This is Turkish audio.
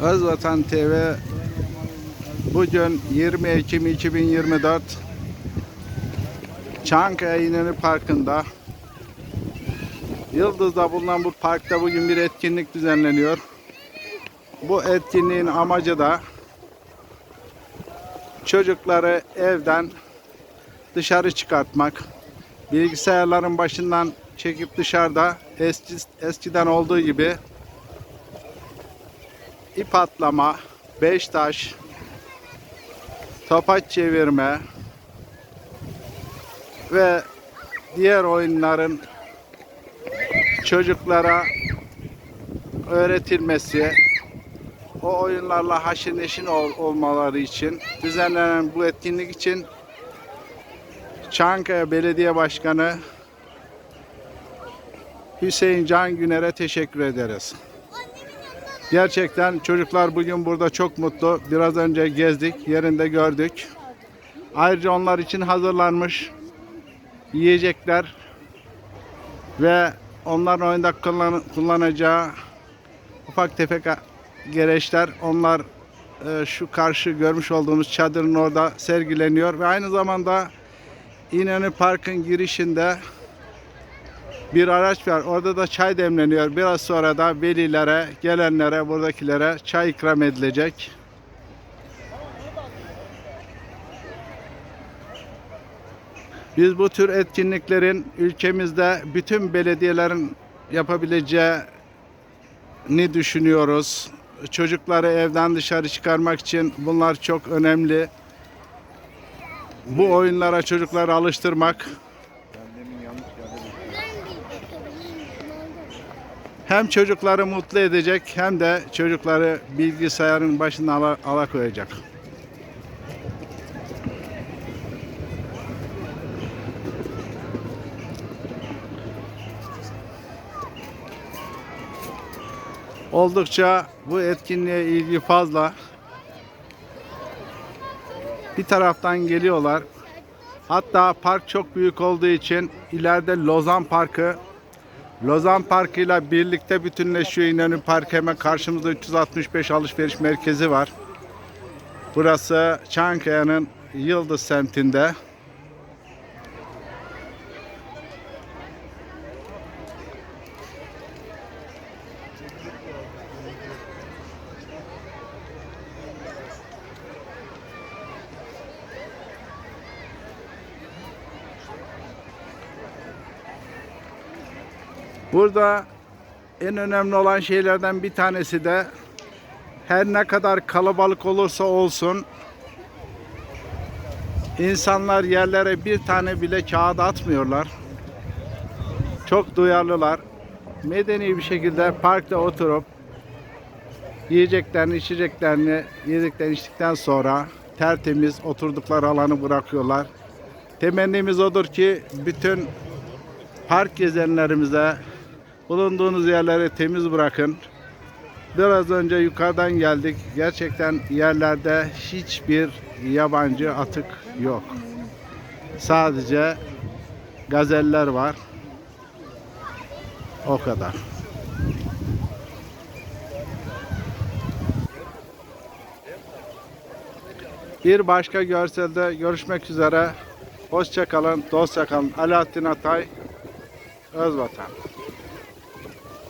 Özvatan TV bugün 20 Ekim 2024 Çankaya İnönü Parkı'nda Yıldız'da bulunan bu parkta bugün bir etkinlik düzenleniyor. Bu etkinliğin amacı da çocukları evden dışarı çıkartmak, bilgisayarların başından çekip dışarıda eski, eskiden olduğu gibi ip atlama, beş taş, topaç çevirme ve diğer oyunların çocuklara öğretilmesi, o oyunlarla haşır neşir ol- olmaları için düzenlenen bu etkinlik için Çankaya Belediye Başkanı Hüseyin Can Güner'e teşekkür ederiz. Gerçekten çocuklar bugün burada çok mutlu. Biraz önce gezdik, yerinde gördük. Ayrıca onlar için hazırlanmış yiyecekler ve onların oyunda kullan- kullanacağı ufak tefek gereçler onlar e, şu karşı görmüş olduğumuz çadırın orada sergileniyor ve aynı zamanda İnönü Park'ın girişinde bir araç var. Orada da çay demleniyor. Biraz sonra da velilere, gelenlere, buradakilere çay ikram edilecek. Biz bu tür etkinliklerin ülkemizde bütün belediyelerin yapabileceğini düşünüyoruz. Çocukları evden dışarı çıkarmak için bunlar çok önemli. Bu oyunlara çocukları alıştırmak hem çocukları mutlu edecek hem de çocukları bilgisayarın başına ala, alakoyacak. Oldukça bu etkinliğe ilgi fazla. Bir taraftan geliyorlar. Hatta park çok büyük olduğu için ileride Lozan Parkı Lozan Parkı ile birlikte bütünleşiyor İnönü Park. Hemen karşımızda 365 alışveriş merkezi var. Burası Çankaya'nın Yıldız semtinde. Burada en önemli olan şeylerden bir tanesi de her ne kadar kalabalık olursa olsun insanlar yerlere bir tane bile kağıt atmıyorlar. Çok duyarlılar. Medeni bir şekilde parkta oturup yiyeceklerini, içeceklerini yedikten içtikten sonra tertemiz oturdukları alanı bırakıyorlar. Temennimiz odur ki bütün park gezenlerimize bulunduğunuz yerleri temiz bırakın. Biraz önce yukarıdan geldik. Gerçekten yerlerde hiçbir yabancı atık yok. Sadece gazeller var. O kadar. Bir başka görselde görüşmek üzere. Hoşça kalın, dostça kalın. Alaaddin Atay, Özvatan.